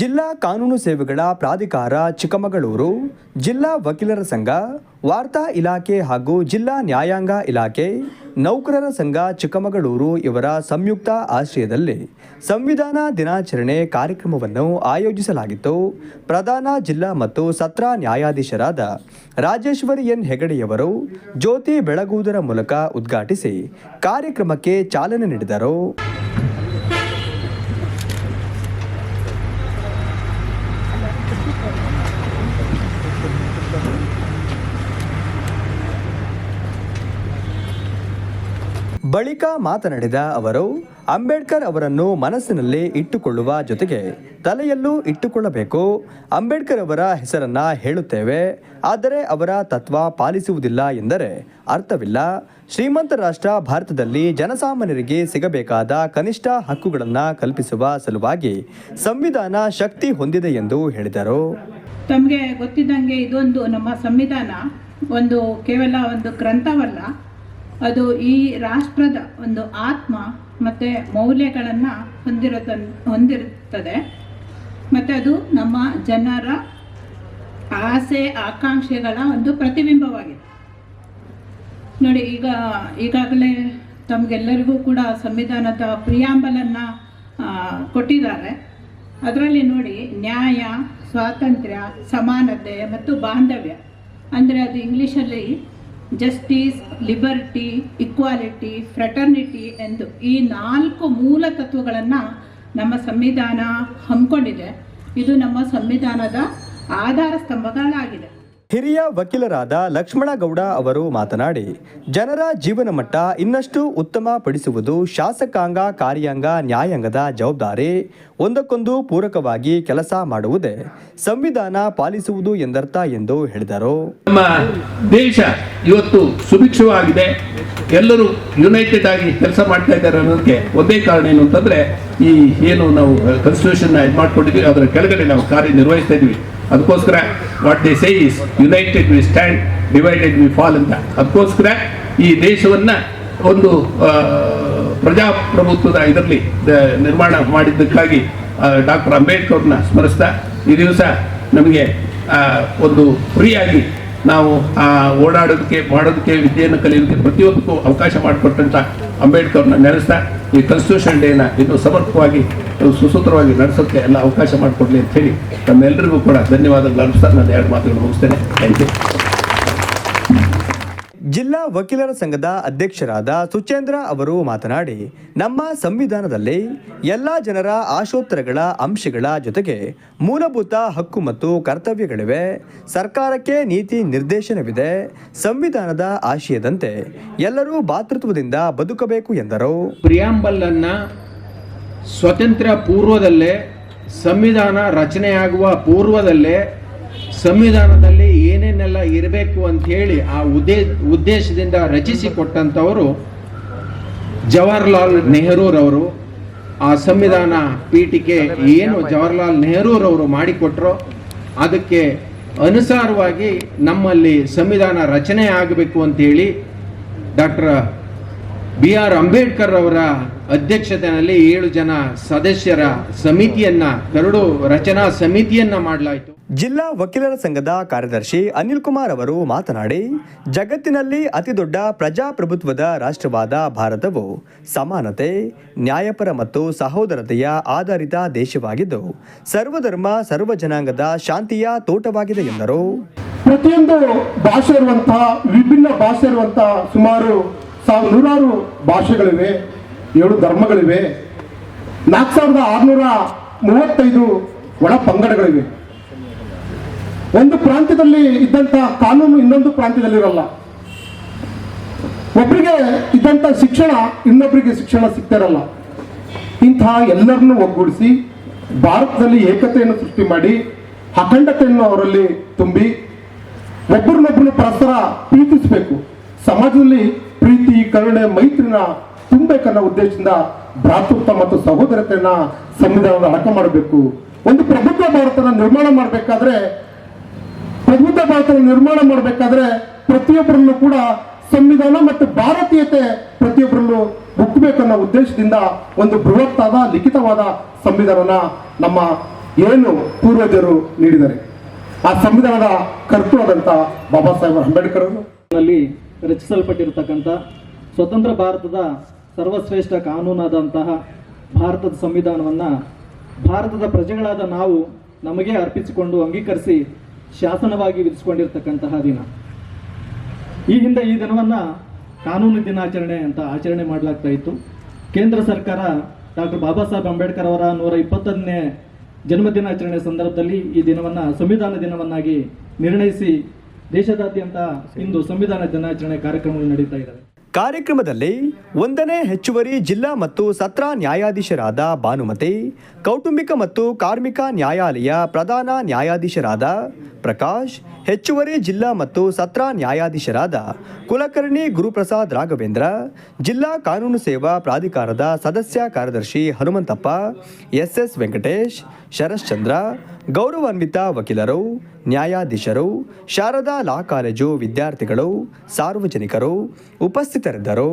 ಜಿಲ್ಲಾ ಕಾನೂನು ಸೇವೆಗಳ ಪ್ರಾಧಿಕಾರ ಚಿಕ್ಕಮಗಳೂರು, ಜಿಲ್ಲಾ ವಕೀಲರ ಸಂಘ, ವಾರ್ತಾ ಇಲಾಖೆ ಹಾಗೂ ಜಿಲ್ಲಾ ನ್ಯಾಯಾಂಗ ಇಲಾಖೆ, ನೌಕರರ ಸಂಘ ಚಿಕ್ಕಮಗಳೂರು ಇವರ ಸಂಯುಕ್ತ ಆಶ್ರಯದಲ್ಲಿ ಸಂವಿಧಾನ ದಿನಾಚರಣೆ ಕಾರ್ಯಕ್ರಮವನ್ನು ಆಯೋಜಿಸಲಾಗಿತ್ತು. ಪ್ರಧಾನ ಜಿಲ್ಲಾ ಮತ್ತು ಸತ್ರ ನ್ಯಾಯಾಧೀಶರಾದ ರಾಜೇಶ್ವರಿ ಎನ್ ಹೆಗಡೆಯವರು ಜ್ಯೋತಿ ಬೆಳಗುವುದರ ಮೂಲಕ ಉದ್ಘಾಟಿಸಿ ಕಾರ್ಯಕ್ರಮಕ್ಕೆ ಚಾಲನೆ ನೀಡಿದರು. ಬಳಿಕ ಮಾತನಾಡಿದ ಅವರು, ಅಂಬೇಡ್ಕರ್ ಅವರನ್ನು ಮನಸ್ಸಿನಲ್ಲಿ ಇಟ್ಟುಕೊಳ್ಳುವ ಜೊತೆಗೆ ತಲೆಯಲ್ಲೂ ಇಟ್ಟುಕೊಳ್ಳಬೇಕು. ಅಂಬೇಡ್ಕರ್ ಅವರ ಹೆಸರನ್ನ ಹೇಳುತ್ತೇವೆ. ಆದರೆ ಅವರ ತತ್ವ ಪಾಲಿಸುವುದಿಲ್ಲ ಎಂದರೆ ಅರ್ಥವಿಲ್ಲ. ಶ್ರೀಮಂತ ರಾಷ್ಟ್ರ ಭಾರತದಲ್ಲಿ ಜನಸಾಮಾನ್ಯರಿಗೆ ಸಿಗಬೇಕಾದ ಕನಿಷ್ಠ ಹಕ್ಕುಗಳನ್ನು ಕಲ್ಪಿಸುವ ಸಲುವಾಗಿ ಸಂವಿಧಾನ ಶಕ್ತಿ ಹೊಂದಿದೆ ಎಂದು ಹೇಳಿದರು. ತಮಗೆ ಗೊತ್ತಿದ್ದಂಗೆ ಇದೊಂದು ನಮ್ಮ ಸಂವಿಧಾನ. ಒಂದು ಕೇವಲ ಒಂದು ಗ್ರಂಥವಲ್ಲ. ಅದು ಈ ರಾಷ್ಟ್ರದ ಒಂದು ಆತ್ಮ ಮತ್ತು ಮೌಲ್ಯಗಳನ್ನು ಹೊಂದಿರುತ್ತ ಹೊಂದಿರುತ್ತದೆ. ಮತ್ತು ಅದು ನಮ್ಮ ಜನರ ಆಸೆ, ಆಕಾಂಕ್ಷೆಗಳ ಒಂದು ಪ್ರತಿಬಿಂಬವಾಗಿದೆ. ನೋಡಿ, ಈಗ, ಈಗಾಗಲೇ ತಮಗೆಲ್ಲರಿಗೂ ಕೂಡ ಸಂವಿಧಾನದ ಪ್ರಿಯಾಂಬಲನ್ನು ಕೊಟ್ಟಿದ್ದಾರೆ. ಅದರಲ್ಲಿ ನೋಡಿ, ನ್ಯಾಯ, ಸ್ವಾತಂತ್ರ್ಯ, ಸಮಾನತೆ ಮತ್ತು ಬಾಂಧವ್ಯ. ಅಂದರೆ ಅದು ಇಂಗ್ಲೀಷಲ್ಲಿ ಜಸ್ಟಿಸ್ ಲಿಬರ್ಟಿ ಇಕ್ವಾಲಿಟಿ ಫ್ರೆಟರ್ನಿಟಿ ಎಂದು ಈ ನಾಲ್ಕು ಮೂಲ ತತ್ವಗಳನ್ನು ನಮ್ಮ ಸಂವಿಧಾನ ಹಮ್ಮಿಕೊಂಡಿದೆ. ಇದು ನಮ್ಮ ಸಂವಿಧಾನದ ಆಧಾರ ಸ್ತಂಭಗಳಾಗಿದೆ. ಹಿರಿಯ ವಕೀಲರಾದ ಲಕ್ಷ್ಮಣಗೌಡ ಅವರು ಮಾತನಾಡಿ, ಜನರ ಜೀವನ ಮಟ್ಟ ಇನ್ನಷ್ಟು ಉತ್ತಮ ಪಡಿಸುವುದು ಶಾಸಕಾಂಗ, ಕಾರ್ಯಾಂಗ, ನ್ಯಾಯಾಂಗದ ಜವಾಬ್ದಾರಿ. ಒಂದಕ್ಕೊಂದು ಪೂರಕವಾಗಿ ಕೆಲಸ ಮಾಡುವುದೇ ಸಂವಿಧಾನ ಪಾಲಿಸುವುದು ಎಂದರ್ಥ ಎಂದು ಹೇಳಿದರು. ನಮ್ಮ ದೇಶ ಇವತ್ತು ಸುಭಿಕ್ಷವಾಗಿದೆ. ಎಲ್ಲರೂ ಯುನೈಟೆಡ್ ಆಗಿ ಕೆಲಸ ಮಾಡ್ತಾ ಇದ್ದಾರೆ ಅನ್ನೋದಕ್ಕೆ ಒಂದೇ ಕಾರಣ ಏನು ಅಂತಂದ್ರೆ, ಈ ಏನು ನಾವು ಕಾನ್ಸ್ಟಿಟ್ಯೂಷನ್ ಇದು ಮಾಡ್ಕೊಂಡಿದ್ವಿ ಅದರ ಕೆಳಗಡೆ ನಾವು ಕಾರ್ಯನಿರ್ವಹಿಸ್ತಾ ಇದ್ವಿ. ಅದಕ್ಕೋಸ್ಕರ what they say is united we stand divided we fall ಅಂತ. ಅದಕ್ಕೋಸ್ಕರ ಈ ದೇಶವನ್ನ ಒಂದು ಪ್ರಜಾಪ್ರಭುತ್ವದ ಇದರಲ್ಲಿ ನಿರ್ಮಾಣ ಮಾಡಿದ್ದಕ್ಕಾಗಿ ಡಾಕ್ಟರ್ ಅಂಬೇಡ್ಕರ್ನ ಸ್ಮರಿಸ್ತಾ, ಈ ದಿವಸ ನಮಗೆ ಒಂದು ಫ್ರೀಯಾಗಿ ನಾವು ಓಡಾಡೋದಕ್ಕೆ, ಮಾಡೋದಕ್ಕೆ, ವಿದ್ಯೆಯನ್ನು ಕಲಿಯೋದಕ್ಕೆ ಪ್ರತಿಯೊಂದಕ್ಕೂ ಅವಕಾಶ ಮಾಡಿಕೊಟ್ಟಂತ ಅಂಬೇಡ್ಕರ್ನ ನೆನೆಸ್ತಾ ಈ ಕಾನ್ಸ್ಟಿಟ್ಯೂಷನ್ ಡೇನ ಇನ್ನು ಸಮರ್ಪಕವಾಗಿ ಸುಸೂತ್ರವಾಗಿ ನಡೆಸೋಕ್ಕೆ ಎಲ್ಲ ಅವಕಾಶ ಮಾಡಿಕೊಡ್ಲಿ ಅಂತ ಹೇಳಿ ನಮ್ಮೆಲ್ಲರಿಗೂ ಕೂಡ ಧನ್ಯವಾದಗಳು. ಅರ್ಪಿಸ್ತಾ ನಾನು ಎರಡು ಮಾತುಗಳು ಮುಗಿಸ್ತೇನೆ. ಥ್ಯಾಂಕ್ ಯು ಜಿಲ್ಲಾ ವಕೀಲರ ಸಂಘದ ಅಧ್ಯಕ್ಷರಾದ ಸುಚೇಂದ್ರ ಅವರು ಮಾತನಾಡಿ, ನಮ್ಮ ಸಂವಿಧಾನದಲ್ಲಿ ಎಲ್ಲ ಜನರ ಆಶೋತ್ತರಗಳ ಅಂಶಗಳ ಜೊತೆಗೆ ಮೂಲಭೂತ ಹಕ್ಕು ಮತ್ತು ಕರ್ತವ್ಯಗಳಿವೆ. ಸರ್ಕಾರಕ್ಕೆ ನೀತಿ ನಿರ್ದೇಶನವಿದೆ. ಸಂವಿಧಾನದ ಆಶಯದಂತೆ ಎಲ್ಲರೂ ಭಾತೃತ್ವದಿಂದ ಬದುಕಬೇಕು ಎಂದರು. ಪ್ರಿಯಾಂಬಲ್ ಸ್ವತಂತ್ರ ಪೂರ್ವದಲ್ಲೇ ಸಂವಿಧಾನ ರಚನೆಯಾಗುವ ಪೂರ್ವದಲ್ಲೇ ಸಂವಿಧಾನದಲ್ಲಿ ಏನೇನೆಲ್ಲ ಇರಬೇಕು ಅಂತ ಹೇಳಿ ಆ ಉದ್ದೇ ಉದ್ದೇಶದಿಂದ ರಚಿಸಿಕೊಟ್ಟಂಥವರು ಜವಾಹರ್ಲಾಲ್ ನೆಹರೂರವರು. ಆ ಸಂವಿಧಾನ ಪೀಠಿಕೆ ಏನು ಜವಾಹರ್ಲಾಲ್ ನೆಹರೂರವರು ಮಾಡಿಕೊಟ್ರೋ ಅದಕ್ಕೆ ಅನುಸಾರವಾಗಿ ನಮ್ಮಲ್ಲಿ ಸಂವಿಧಾನ ರಚನೆ ಆಗಬೇಕು ಅಂತೇಳಿ ಡಾಕ್ಟರ್ ಬಿ ಆರ್ ಅಂಬೇಡ್ಕರ್ ಅವರ ಅಧ್ಯಕ್ಷತೆಯಲ್ಲಿ ಏಳು ಜನ ಸದಸ್ಯರ ಸಮಿತಿಯನ್ನ ಕರಡು ರಚನಾ ಸಮಿತಿಯನ್ನ ಮಾಡಲಾಯಿತು. ಜಿಲ್ಲಾ ವಕೀಲರ ಸಂಘದ ಕಾರ್ಯದರ್ಶಿ ಅನಿಲ್ ಕುಮಾರ್ ಅವರು ಮಾತನಾಡಿ ಜಗತ್ತಿನಲ್ಲಿ ಅತಿದೊಡ್ಡ ಪ್ರಜಾಪ್ರಭುತ್ವದ ರಾಷ್ಟ್ರವಾದ ಭಾರತವು ಸಮಾನತೆ ನ್ಯಾಯಪರ ಮತ್ತು ಸಹೋದರತೆಯ ಆಧಾರಿತ ದೇಶವಾಗಿದ್ದು ಸರ್ವಧರ್ಮ ಸರ್ವ ಜನಾಂಗದ ಶಾಂತಿಯ ತೋಟವಾಗಿದೆ ಎಂದರು. ಪ್ರತಿಯೊಂದು ಭಾಷೆ ಇರುವಂತಹ ವಿಭಿನ್ನ ಭಾಷೆ ಇರುವಂತಹ ಸುಮಾರು ಸಾವಿರ ನೂರಾರು ಭಾಷೆಗಳಿವೆ, ಏಳು ಧರ್ಮಗಳಿವೆ, ನಾಲ್ಕು ಸಾವಿರದ ಆರುನೂರ ಮೂವತ್ತೈದು ಒಳ ಪಂಗಡಗಳಿವೆ. ಒಂದು ಪ್ರಾಂತ್ಯದಲ್ಲಿ ಇದ್ದಂಥ ಕಾನೂನು ಇನ್ನೊಂದು ಪ್ರಾಂತ್ಯದಲ್ಲಿರಲ್ಲ. ಒಬ್ಬರಿಗೆ ಇದ್ದಂಥ ಶಿಕ್ಷಣ ಇನ್ನೊಬ್ಬರಿಗೆ ಶಿಕ್ಷಣ ಸಿಗ್ತಿರಲ್ಲ ಇಂತಹ ಎಲ್ಲರನ್ನೂ ಒಗ್ಗೂಡಿಸಿ ಭಾರತದಲ್ಲಿ ಏಕತೆಯನ್ನು ಸೃಷ್ಟಿ ಮಾಡಿ, ಅಖಂಡತೆಯನ್ನು ಅವರಲ್ಲಿ ತುಂಬಿ ಒಬ್ಬರನ್ನೊಬ್ಬರು ಪರಸ್ಪರ ಪ್ರೀತಿಸಬೇಕು. ಸಮಾಜದಲ್ಲಿ ಪ್ರೀತಿ, ಕರುಣೆ, ಮೈತ್ರಿನ ತುಂಬಬೇಕನ್ನೋ ಉದ್ದೇಶದಿಂದ ಭ್ರಾತೃತ್ವ ಮತ್ತು ಸಹೋದರತೆಯನ್ನ ಸಂವಿಧಾನದ ಅಡಕ ಮಾಡಬೇಕು. ಒಂದು ಪ್ರಬುದ್ಧ ಭಾರತನ ನಿರ್ಮಾಣ ಮಾಡಬೇಕಾದ್ರೆ, ಪ್ರಬುದ್ಧ ಭಾರತನ ನಿರ್ಮಾಣ ಮಾಡಬೇಕಾದ್ರೆ ಪ್ರತಿಯೊಬ್ಬರಲ್ಲೂ ಕೂಡ ಸಂವಿಧಾನ ಮತ್ತು ಭಾರತೀಯತೆ ಪ್ರತಿಯೊಬ್ಬರಲ್ಲೂ ಹುಕ್ಕಬೇಕನ್ನೋ ಉದ್ದೇಶದಿಂದ ಒಂದು ಬೃಹತ್ತಾದ, ಲಿಖಿತವಾದ ಸಂವಿಧಾನನ ನಮ್ಮ ಏನು ಪೂರ್ವಜರು ನೀಡಿದ್ದಾರೆ. ಆ ಸಂವಿಧಾನದ ಕರ್ತೃ ಬಾಬಾ ಸಾಹೇಬ್ ಅಂಬೇಡ್ಕರ್ ಅವರು. ರಚಿಸಲ್ಪಟ್ಟಿರತಕ್ಕಂಥ ಸ್ವತಂತ್ರ ಭಾರತದ ಸರ್ವಶ್ರೇಷ್ಠ ಕಾನೂನಾದಂತಹ ಭಾರತದ ಸಂವಿಧಾನವನ್ನು ಭಾರತದ ಪ್ರಜೆಗಳಾದ ನಾವು ನಮಗೆ ಅರ್ಪಿಸಿಕೊಂಡು ಅಂಗೀಕರಿಸಿ ಶಾಸನವಾಗಿ ವಿಧಿಸಿಕೊಂಡಿರ್ತಕ್ಕಂತಹ ದಿನ. ಈ ಹಿಂದೆ ಈ ದಿನವನ್ನು ಕಾನೂನು ದಿನಾಚರಣೆ ಅಂತ ಆಚರಣೆ ಮಾಡಲಾಗ್ತಾ ಇತ್ತು. ಕೇಂದ್ರ ಸರ್ಕಾರ ಡಾಕ್ಟರ್ ಬಾಬಾ ಸಾಹೇಬ್ ಅಂಬೇಡ್ಕರ್ ಅವರ ನೂರ ಇಪ್ಪತ್ತನೇ ಜನ್ಮದಿನಾಚರಣೆ ಸಂದರ್ಭದಲ್ಲಿ ಈ ದಿನವನ್ನು ಸಂವಿಧಾನ ದಿನವನ್ನಾಗಿ ನಿರ್ಣಯಿಸಿ ದೇಶದಾದ್ಯಂತ ಇಂದು ಸಂವಿಧಾನ ದಿನಾಚರಣೆ ಕಾರ್ಯಕ್ರಮಗಳು ನಡೀತಾ ಇದ್ದಾವೆ ಕಾರ್ಯಕ್ರಮದಲ್ಲಿ ಒಂದನೇ ಹೆಚ್ಚುವರಿ ಜಿಲ್ಲಾ ಮತ್ತು ಸತ್ರ ನ್ಯಾಯಾಧೀಶರಾದ ಭಾನುಮತಿ, ಕೌಟುಂಬಿಕ ಮತ್ತು ಕಾರ್ಮಿಕ ನ್ಯಾಯಾಲಯ ಪ್ರಧಾನ ನ್ಯಾಯಾಧೀಶರಾದ ಪ್ರಕಾಶ್, ಹೆಚ್ಚುವರಿ ಜಿಲ್ಲಾ ಮತ್ತು ಸತ್ರ ನ್ಯಾಯಾಧೀಶರಾದ ಕುಲಕರ್ಣಿ ಗುರುಪ್ರಸಾದ್ ರಾಘವೇಂದ್ರ, ಜಿಲ್ಲಾ ಕಾನೂನು ಸೇವಾ ಪ್ರಾಧಿಕಾರದ ಸದಸ್ಯ ಕಾರ್ಯದರ್ಶಿ ಹನುಮಂತಪ್ಪ, ಎಸ್ಎಸ್ ವೆಂಕಟೇಶ್, ಶರಶ್ಚಂದ್ರ, ಗೌರವಾನ್ವಿತ ವಕೀಲರು, ನ್ಯಾಯಾಧೀಶರು, ಶಾರದಾ ಲಾ ಕಾಲೇಜು ವಿದ್ಯಾರ್ಥಿಗಳು, ಸಾರ್ವಜನಿಕರು ಸಿದ್ಧರಿದ್ದರು